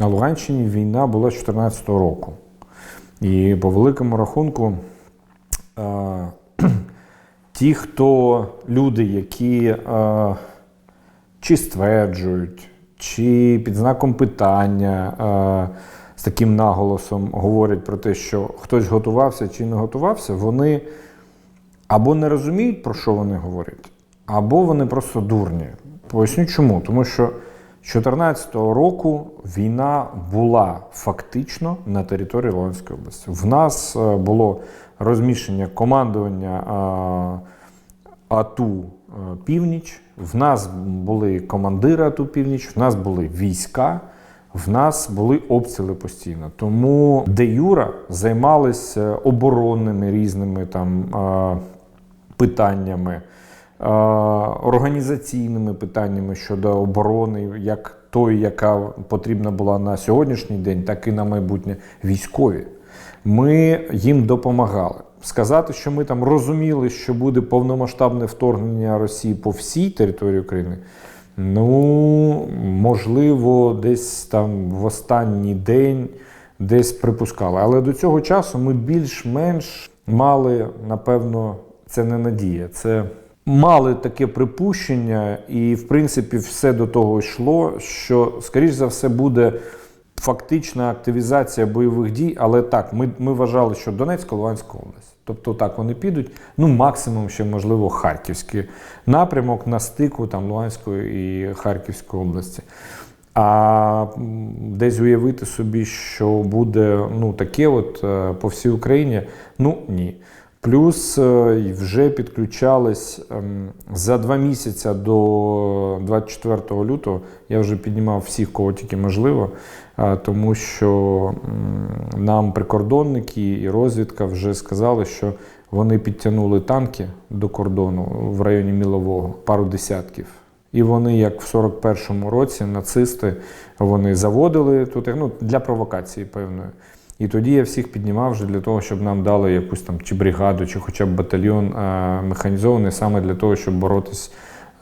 На Луганщині війна була з 2014 року. І по великому рахунку, е, ті, хто люди, які е, чи стверджують, чи під знаком питання е, з таким наголосом говорять про те, що хтось готувався чи не готувався, вони або не розуміють, про що вони говорять, або вони просто дурні. Поясню чому. Тому що 2014 року війна була фактично на території Луганської області. В нас е, було розміщення командування е, АТУ е, Північ, в нас були командири АТУ Північ, в нас були війська. В нас були обстріли постійно. Тому де Юра займалися оборонними різними там питаннями, організаційними питаннями щодо оборони, як той, яка потрібна була на сьогоднішній день, так і на майбутнє військові. Ми їм допомагали. Сказати, що ми там розуміли, що буде повномасштабне вторгнення Росії по всій території України. Ну, можливо, десь там в останній день десь припускали. Але до цього часу ми більш-менш мали, напевно, це не надія. Це мали таке припущення, і, в принципі, все до того йшло, що, скоріш за все, буде фактична активізація бойових дій. Але так, ми, ми вважали, що Донецька, Луганська область. Тобто так вони підуть. Ну, максимум ще, можливо, Харківський напрямок на стику там, Луганської і Харківської області. А десь уявити собі, що буде ну, таке от е, по всій Україні, ну ні. Плюс е, вже підключались ем, за два місяці до 24 лютого. Я вже піднімав всіх, кого тільки можливо, е, тому що нам прикордонники і розвідка вже сказали, що вони підтягнули танки до кордону в районі Мілового, пару десятків. І вони, як в 41-му році, нацисти, вони заводили тут ну, для провокації певної. І тоді я всіх піднімав вже для того, щоб нам дали якусь там чи бригаду, чи хоча б батальйон е, механізований саме для того, щоб боротись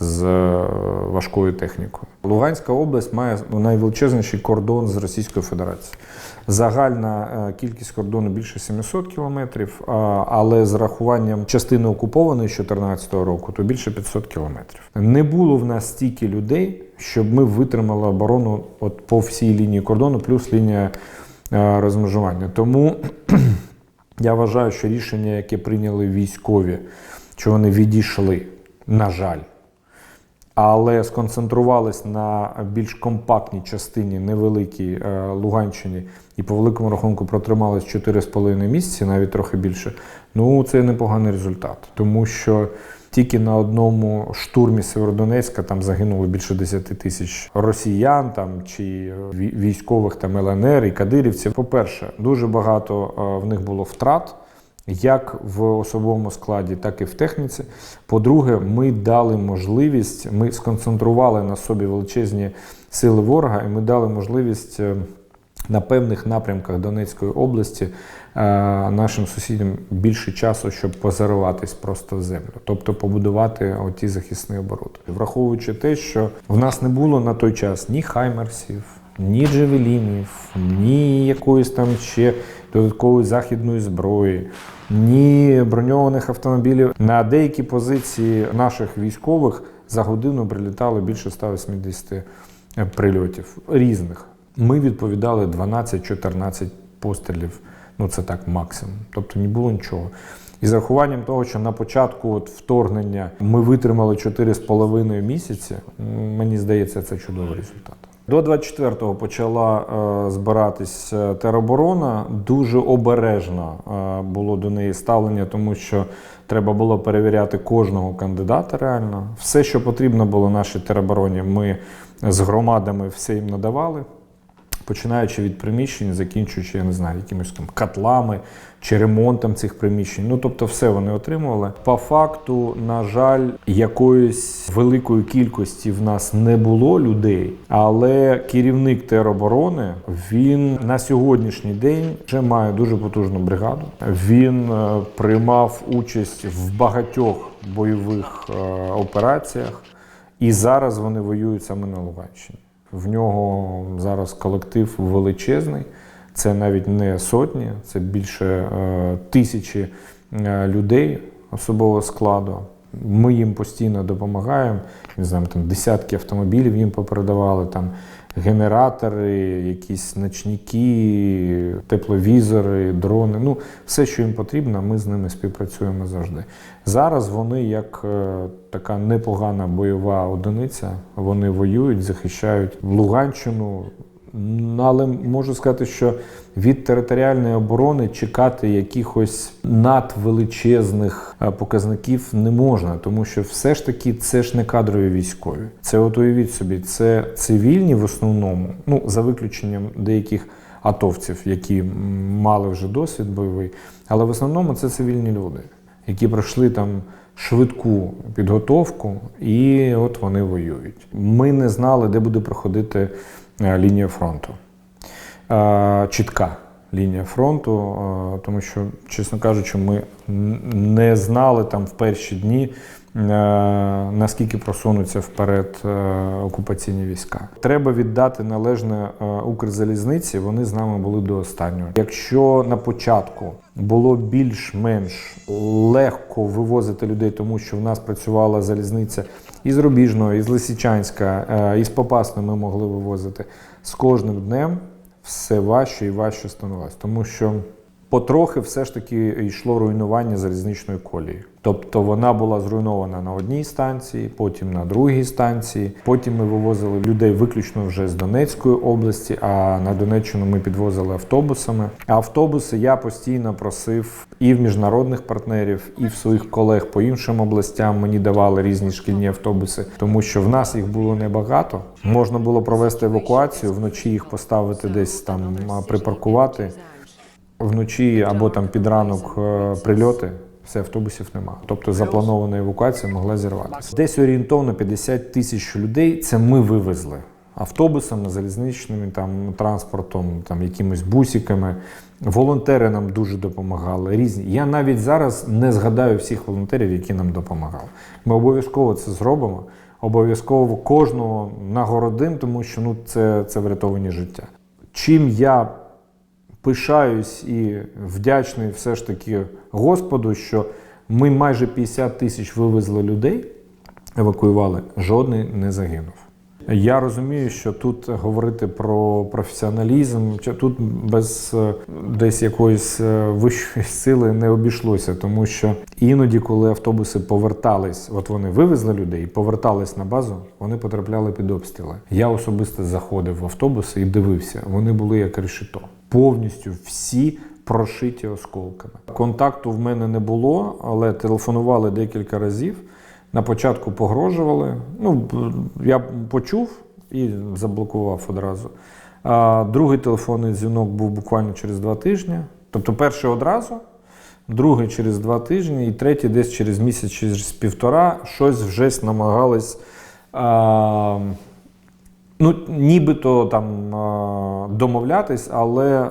з е, важкою технікою. Луганська область має найвеличезніший кордон з Російською Федерацією. Загальна е, кількість кордону більше 700 кілометрів, але з рахуванням частини окупованої 2014 року, то більше 500 кілометрів. Не було в нас стільки людей, щоб ми витримали оборону от по всій лінії кордону, плюс лінія розмежування. Тому я вважаю, що рішення, яке прийняли військові, що вони відійшли, на жаль, але сконцентрувались на більш компактній частині, невеликій е, Луганщині, і по великому рахунку протримались 4,5 місяці, навіть трохи більше. Ну це непоганий результат, тому що тільки на одному штурмі Северодонецька там загинуло більше 10 тисяч росіян там чи військових там ЛНР і кадирівців. По-перше, дуже багато е, в них було втрат як в особовому складі, так і в техніці. По-друге, ми дали можливість, ми сконцентрували на собі величезні сили ворога, і ми дали можливість е, на певних напрямках Донецької області е, нашим сусідям більше часу, щоб позариватись просто в землю, тобто побудувати оті захисні обороти. Враховуючи те, що в нас не було на той час ні хаймерсів, ні джевелінів, ні якоїсь там ще додаткової західної зброї, ні броньованих автомобілів. На деякі позиції наших військових за годину прилітало більше 180 прильотів різних. Ми відповідали 12-14 пострілів. Ну це так максимум. Тобто не було нічого. І з рахуванням того, що на початку от вторгнення ми витримали 4,5 місяці, мені здається, це чудовий результат. До 24-го почала е, збиратись е, тероборона. Дуже обережно е, було до неї ставлення, тому що треба було перевіряти кожного кандидата реально. Все, що потрібно було нашій теробороні, ми з громадами все їм надавали. Починаючи від приміщень, закінчуючи, я не знаю, якимись там котлами чи ремонтом цих приміщень. Ну тобто, все вони отримували. По факту, на жаль, якоїсь великої кількості в нас не було людей, але керівник тероборони він на сьогоднішній день вже має дуже потужну бригаду. Він е, приймав участь в багатьох бойових е, операціях, і зараз вони воюють саме на Луганщині. В нього зараз колектив величезний. Це навіть не сотні, це більше е, тисячі е, людей особового складу. Ми їм постійно допомагаємо. Не знаю, там десятки автомобілів їм попередавали, там генератори, якісь ночники, тепловізори, дрони. Ну, все, що їм потрібно, ми з ними співпрацюємо завжди. Зараз вони як е, така непогана бойова одиниця, вони воюють, захищають Луганщину. Ну, Але можу сказати, що від територіальної оборони чекати якихось надвеличезних е, показників не можна, тому що все ж таки це ж не кадрові військові. Це от уявіть собі, це цивільні в основному, ну за виключенням деяких атовців, які мали вже досвід бойовий, але в основному це цивільні люди, які пройшли там швидку підготовку, і от вони воюють. Ми не знали, де буде проходити лінія фронту. Е, Чітка лінія фронту, е, тому що, чесно кажучи, ми не знали там в перші дні, е, наскільки просунуться вперед е, окупаційні війська. Треба віддати належне е, Укрзалізниці, вони з нами були до останнього. Якщо на початку було більш-менш легко вивозити людей, тому що в нас працювала залізниця із Рубіжного, із Лисичанська, е, із Попасної ми могли вивозити. З кожним днем все важче і важче становилось, тому що потрохи все ж таки йшло руйнування залізничної колії. Тобто вона була зруйнована на одній станції, потім на другій станції. Потім ми вивозили людей виключно вже з Донецької області, а на Донеччину ми підвозили автобусами. А автобуси я постійно просив і в міжнародних партнерів, і в своїх колег по іншим областям мені давали різні шкільні автобуси, тому що в нас їх було небагато. Можна було провести евакуацію, вночі їх поставити десь там припаркувати вночі або там під ранок е, прильоти. Все, автобусів нема. Тобто запланована евакуація могла зірватися. Десь орієнтовно 50 тисяч людей це ми вивезли автобусами, залізничним там транспортом, там якимись бусиками. Волонтери нам дуже допомагали. Різні. Я навіть зараз не згадаю всіх волонтерів, які нам допомагали. Ми обов'язково це зробимо. Обов'язково кожного нагородим, тому що ну це, це врятовані життя. Чим я пишаюсь і вдячний все ж таки Господу, що ми майже 50 тисяч вивезли людей, евакуювали, жодний не загинув. Я розумію, що тут говорити про професіоналізм, тут без е, десь якоїсь е, вищої сили не обійшлося, тому що іноді, коли автобуси повертались, от вони вивезли людей і повертались на базу, вони потрапляли під обстріли. Я особисто заходив в автобуси і дивився. Вони були як решето. Повністю всі прошиті осколками. Контакту в мене не було, але телефонували декілька разів. На початку погрожували. Ну, я почув і заблокував одразу. А другий телефонний дзвінок був буквально через два тижні. Тобто, перший одразу, другий через два тижні, і третій десь через місяць, через півтора, щось вже намагались. А, Ну, нібито там домовлятись, але е,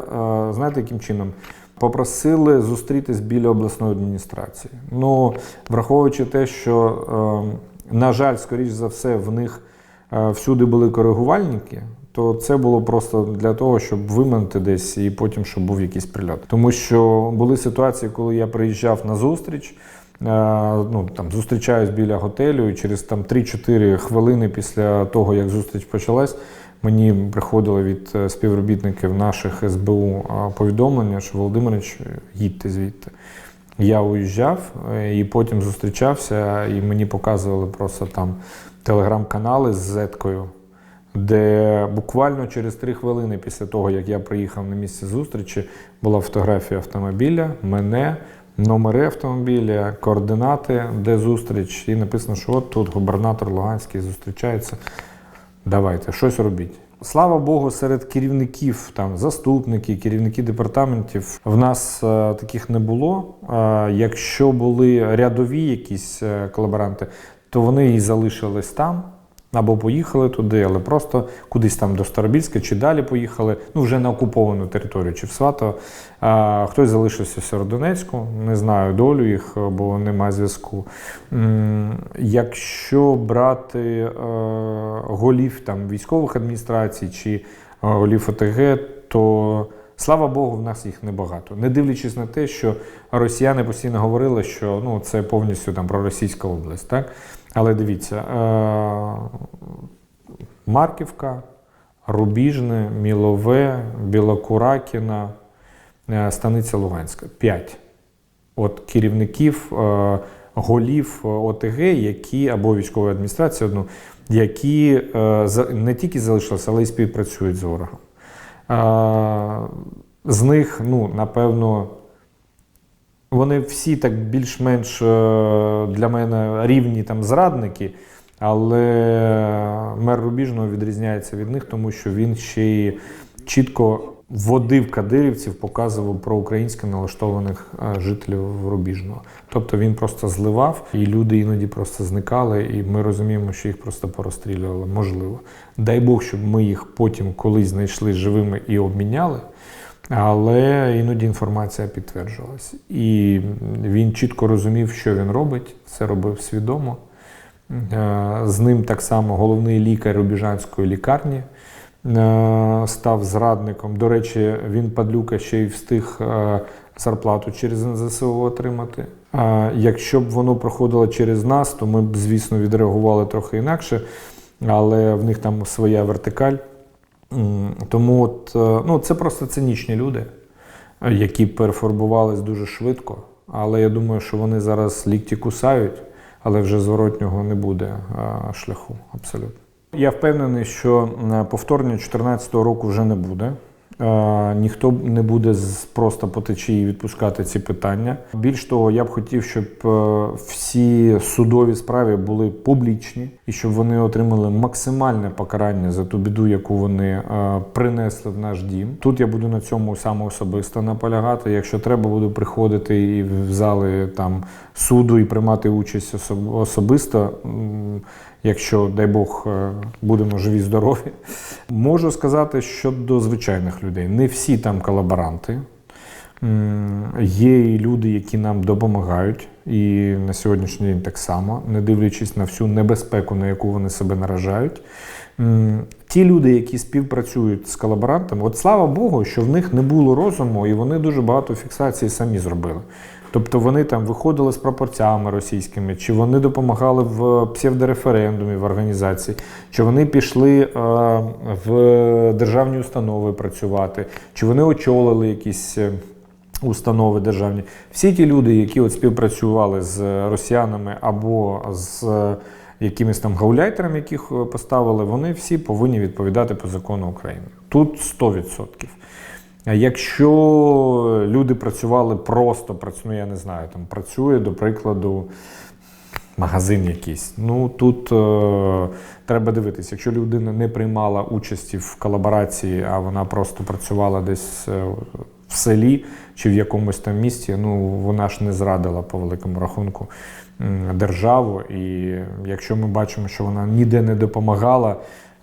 знаєте, яким чином? Попросили зустрітись біля обласної адміністрації. Ну, враховуючи те, що, е, на жаль, скоріш за все, в них е, всюди були коригувальники, то це було просто для того, щоб виманити десь і потім, щоб був якийсь прильот. Тому що були ситуації, коли я приїжджав на зустріч. Е, ну, там, зустрічаюсь біля готелю, і через там 3-4 хвилини після того, як зустріч почалась, мені приходило від е, співробітників наших СБУ е, повідомлення, що Володимирович, їдьте звідти. Я уїжджав і потім зустрічався, і мені показували просто там телеграм-канали з зеткою, де буквально через три хвилини після того, як я приїхав на місце зустрічі, була фотографія автомобіля, мене, номери автомобіля, координати, де зустріч, і написано, що от тут губернатор Луганський зустрічається. Давайте, щось робіть. Слава Богу, серед керівників, там заступники, керівники департаментів в нас е, таких не було. Е, якщо були рядові якісь е, колаборанти, то вони і залишились там. Або поїхали туди, але просто кудись там до Старобільська чи далі поїхали, ну вже на окуповану територію чи в Сватово. А, хтось залишився в Сєвєродонецьку, не знаю долю їх, бо немає зв'язку. Якщо брати е, голів там військових адміністрацій чи е, голів ОТГ, то слава Богу, в нас їх небагато. Не дивлячись на те, що росіяни постійно говорили, що ну, це повністю там проросійська область. Так? Але дивіться, е, Марківка, Рубіжне, Мілове, Білокуракіна, е, Станиця Луганська. П'ять. От керівників, е, голів ОТГ, які або військової адміністрації одну, які не тільки залишилися, але й співпрацюють з ворогом. З них, ну, напевно, вони всі так більш-менш е, для мене рівні там зрадники, але мер Рубіжного відрізняється від них, тому що він ще й чітко вводив кадирівців, показував про українське налаштованих е, жителів Рубіжного. Тобто він просто зливав, і люди іноді просто зникали, і ми розуміємо, що їх просто порозстрілювали. Можливо. Дай Бог, щоб ми їх потім колись знайшли живими і обміняли. Але іноді інформація підтверджувалась. І він чітко розумів, що він робить, це робив свідомо. Е, З ним так само головний лікар Рубіжанської лікарні е, став зрадником. До речі, він падлюка ще й встиг е, зарплату через НЗСО отримати. Якщо б воно проходило через нас, то ми б, звісно, відреагували трохи інакше, але в них там своя вертикаль. Тому от, е, ну, це просто цинічні люди, які перефарбувались дуже швидко. Але я думаю, що вони зараз лікті кусають, але вже зворотнього не буде е, шляху абсолютно. Я впевнений, що е, повторення 2014 року вже не буде. Ніхто не буде просто по течії відпускати ці питання. Більш того, я б хотів, щоб е, всі судові справи були публічні і щоб вони отримали максимальне покарання за ту біду, яку вони е, принесли в наш дім. Тут я буду на цьому саме особисто наполягати. Якщо треба, буду приходити і в зали там суду і приймати участь особ- особисто. Якщо, дай Бог, е, будемо живі, здорові, можу сказати щодо звичайних людей. Не всі там колаборанти. Є і люди, які нам допомагають, і на сьогоднішній день так само, не дивлячись на всю небезпеку, на яку вони себе наражають. Ті люди, які співпрацюють з колаборантами, от слава Богу, що в них не було розуму, і вони дуже багато фіксацій самі зробили. Тобто вони там виходили з пропорцями російськими, чи вони допомагали в псевдореферендумі в організації, чи вони пішли е, в державні установи працювати, чи вони очолили якісь. е, Установи державні, всі ті люди, які от співпрацювали з росіянами або з е, якимись там гауляйтерами, яких е, поставили, вони всі повинні відповідати по закону України. Тут 100%. Якщо люди працювали просто, працю- ну я не знаю, там працює, до прикладу, магазин якийсь. Ну тут е, треба дивитися, якщо людина не приймала участі в колаборації, а вона просто працювала десь е, в селі чи в якомусь там місті, ну вона ж не зрадила по великому рахунку державу. І якщо ми бачимо, що вона ніде не допомагала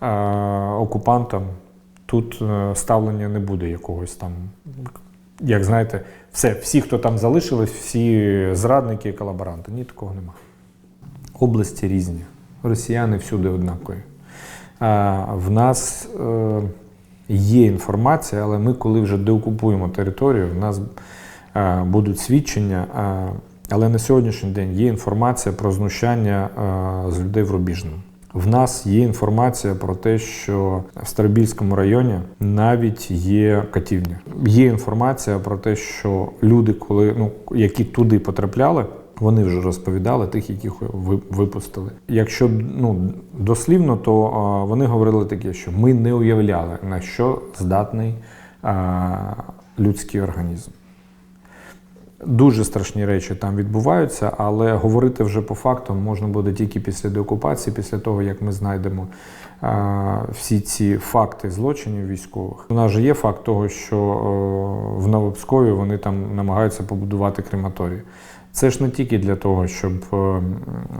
е, окупантам, тут е, ставлення не буде якогось там. Як знаєте, все, всі, хто там залишились, всі зрадники і колаборанти. Ні, такого немає. Області різні. Росіяни всюди однакові. В нас е, є інформація, але ми, коли вже деокупуємо територію, в нас е, будуть свідчення. Але на сьогоднішній день є інформація про знущання з людей в Рубіжному. В нас є інформація про те, що в Старобільському районі навіть є катівня. Є інформація про те, що люди, коли ну які туди потрапляли, вони вже розповідали тих, яких ви- випустили. Якщо ну дослівно, то а, вони говорили таке, що ми не уявляли на що здатний а, людський організм. Дуже страшні речі там відбуваються, але говорити вже по фактам можна буде тільки після деокупації, після того як ми знайдемо а, всі ці факти злочинів військових. У нас же є факт того, що о, в Новопскові вони там намагаються побудувати крематорій. Це ж не тільки для того, щоб е,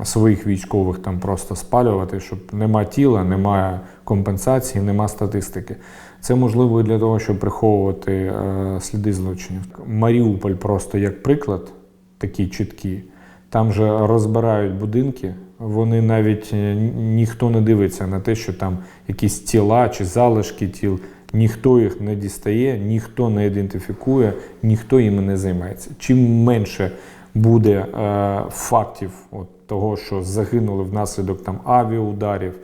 своїх військових там просто спалювати, щоб нема тіла, немає компенсації, нема статистики. Це можливо і для того, щоб приховувати е, сліди злочинів. Маріуполь просто як приклад, такий чіткий. Там же розбирають будинки. Вони навіть е, ніхто не дивиться на те, що там якісь тіла чи залишки тіл. Ніхто їх не дістає, ніхто не ідентифікує, ніхто їм не займається. Чим менше буде е, фактів от, того, що загинули внаслідок там авіаударів,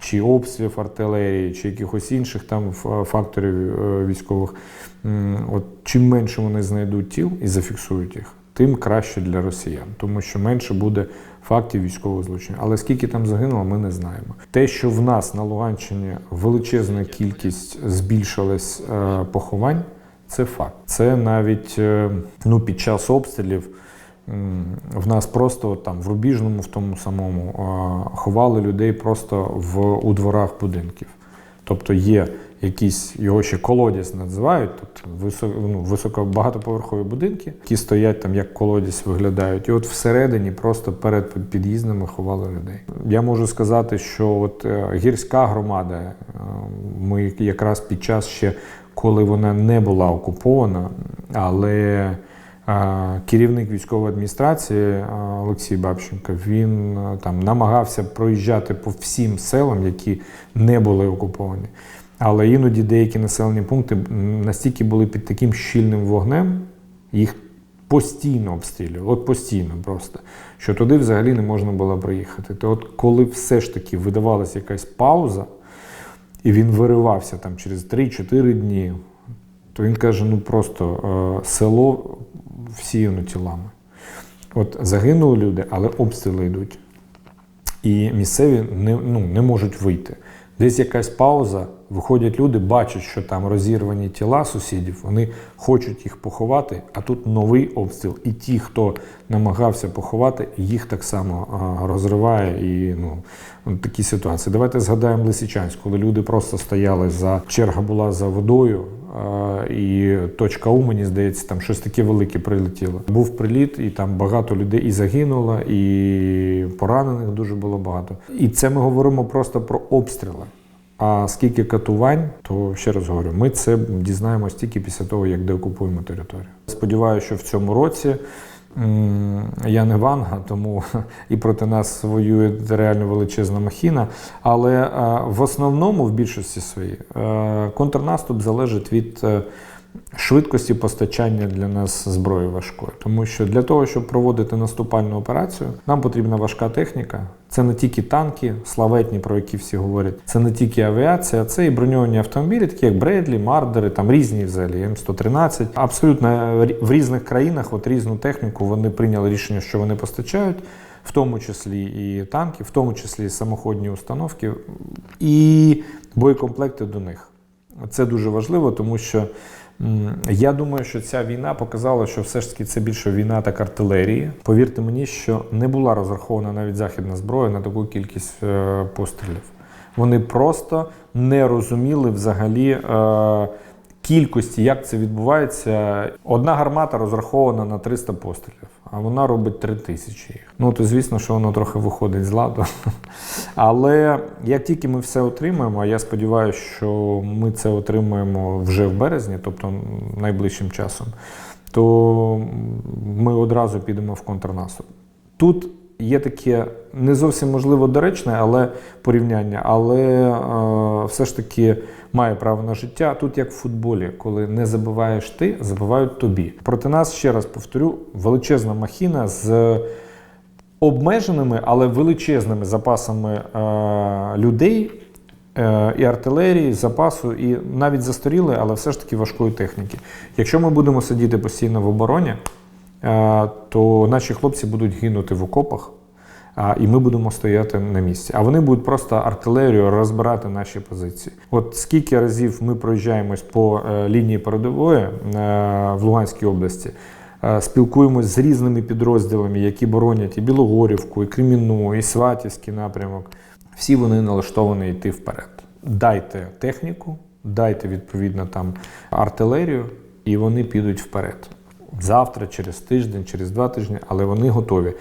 чи обстрілів артилерії, чи якихось інших там факторів е, військових, от чим менше вони знайдуть тіл і зафіксують їх, тим краще для росіян, тому що менше буде фактів військового злочину. Але скільки там загинуло, ми не знаємо. Те, що в нас на Луганщині величезна кількість збільшилась е, поховань, це факт. Це навіть е, ну, під час обстрілів. В нас просто там в Рубіжному, в тому самому, ховали людей просто в, у дворах будинків. Тобто є якісь його ще колодязь називають, тобто високо, ну, високо будинки, які стоять там як колодязь виглядають. І от всередині просто перед під'їздами ховали людей. Я можу сказати, що от е, гірська громада, е, ми якраз під час ще, коли вона не була окупована, але Керівник військової адміністрації Олексій Бабченко він там намагався проїжджати по всім селам, які не були окуповані. Але іноді деякі населені пункти настільки були під таким щільним вогнем, їх постійно обстрілювали, от постійно просто, що туди взагалі не можна було проїхати. То от коли все ж таки видавалася якась пауза, і він виривався там через 3-4 дні, то він каже: ну просто е, село всіяно тілами. От загинули люди, але обстріли йдуть. І місцеві не, ну, не можуть вийти. Десь якась пауза, виходять люди, бачать, що там розірвані тіла сусідів, вони хочуть їх поховати, а тут новий обстріл. І ті, хто намагався поховати, їх так само розриває. І ну, такі ситуації. Давайте згадаємо Лисичанськ, коли люди просто стояли за черга була за водою. І точка У, мені здається, там щось таке велике прилетіло. Був приліт, і там багато людей і загинуло, і поранених дуже було багато. І це ми говоримо просто про обстріли. А скільки катувань, то ще раз говорю, ми це дізнаємось тільки після того, як деокупуємо територію. Сподіваюся, що в цьому році я не ванга, тому і проти нас воює реально величезна махіна. Але е, в основному, в більшості своїй, е, контрнаступ залежить від. Швидкості постачання для нас зброї важкої, тому що для того, щоб проводити наступальну операцію, нам потрібна важка техніка. Це не тільки танки, славетні, про які всі говорять, це не тільки авіація, це і броньовані автомобілі, такі як Бредлі, Мардери, там різні взагалі М113. Абсолютно в різних країнах, от різну техніку вони прийняли рішення, що вони постачають, в тому числі і танки, в тому числі і самоходні установки, і боєкомплекти до них. Це дуже важливо, тому що я думаю, що ця війна показала, що все ж таки це більше війна так артилерії. Повірте мені, що не була розрахована навіть західна зброя на таку кількість е, пострілів. Вони просто не розуміли взагалі е, кількості, як це відбувається. Одна гармата розрахована на 300 пострілів, а вона робить 3000 їх. Ну то звісно, що воно трохи виходить з ладу. Але як тільки ми все отримаємо, а я сподіваюся, що ми це отримаємо вже в березні, тобто найближчим часом, то ми одразу підемо в контрнаступ. Тут є таке не зовсім можливо доречне, але порівняння, але е, все ж таки має право на життя. Тут як в футболі, коли не забиваєш ти, забивають тобі. Проти нас ще раз повторю, величезна махіна з обмеженими, але величезними запасами е, людей. е, І артилерії, запасу, і навіть застарілої, але все ж таки важкої техніки. Якщо ми будемо сидіти постійно в обороні, то наші хлопці будуть гинути в окопах, і ми будемо стояти на місці. А вони будуть просто артилерію розбирати наші позиції. От скільки разів ми проїжджаємось по е, лінії передової е, в Луганській області, е, спілкуємось з різними підрозділами, які боронять і Білогорівку, і Кремінну, і Сватівський напрямок. Всі вони налаштовані йти вперед. Дайте техніку, дайте відповідно там артилерію, і вони підуть вперед. Завтра, через тиждень, через два тижні, але вони готові.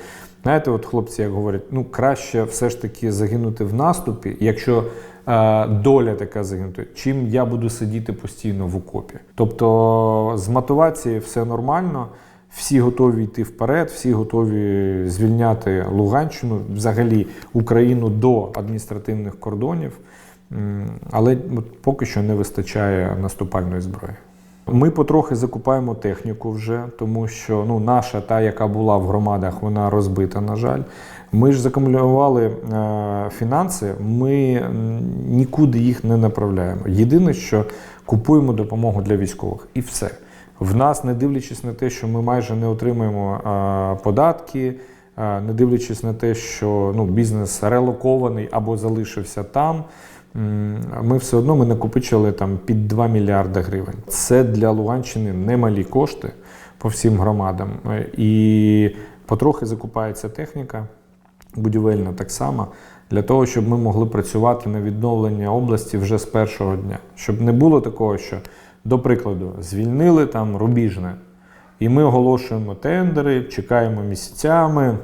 Знаєте, от хлопці як говорять, ну краще все ж таки загинути в наступі, якщо е, доля така загинути, чим я буду сидіти постійно в окопі. Тобто з мотивації все нормально, всі готові йти вперед, всі готові звільняти Луганщину, взагалі Україну до адміністративних кордонів. Але от поки що не вистачає наступальної зброї. Ми потрохи закупаємо техніку вже, тому що ну, наша, та, яка була в громадах, вона розбита, на жаль. Ми ж закумулювали е, фінанси, ми нікуди їх не направляємо. Єдине, що купуємо допомогу для військових, і все. В нас, не дивлячись на те, що ми майже не отримуємо е, податки, е, не дивлячись на те, що ну, бізнес релокований або залишився там. Ми все одно ми накопичили там під 2 мільярди гривень. Це для Луганщини немалі кошти по всім громадам. Е, І потрохи закупається техніка, будівельна так само, для того, щоб ми могли працювати на відновлення області вже з першого дня. Щоб не було такого, що, до прикладу, звільнили там рубіжне, і ми оголошуємо тендери, чекаємо місяцями,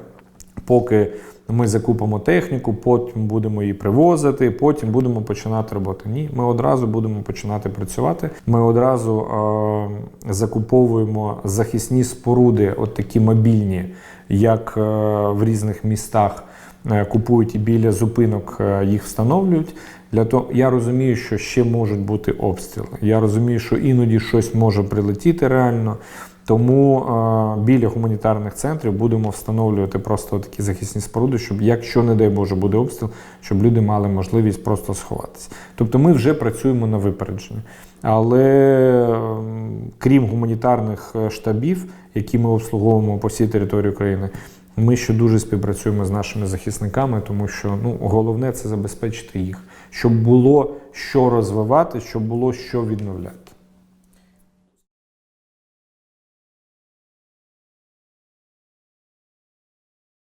поки ми закупимо техніку, потім будемо її привозити, потім будемо починати роботу. Ні, ми одразу будемо починати працювати. Ми одразу е, закуповуємо захисні споруди, от такі мобільні, як е, в різних містах е, купують і біля зупинок е, їх встановлюють. Для того я розумію, що ще можуть бути обстріли. Я розумію, що іноді щось може прилетіти реально. Тому е, біля гуманітарних центрів будемо встановлювати просто такі захисні споруди, щоб, якщо, не дай Боже, буде обстріл, щоб люди мали можливість просто сховатися. Тобто ми вже працюємо на випередження. Але е, крім гуманітарних е, штабів, які ми обслуговуємо по всій території України, ми ще дуже співпрацюємо з нашими захисниками, тому що ну, головне це забезпечити їх, щоб було що розвивати, щоб було що відновляти.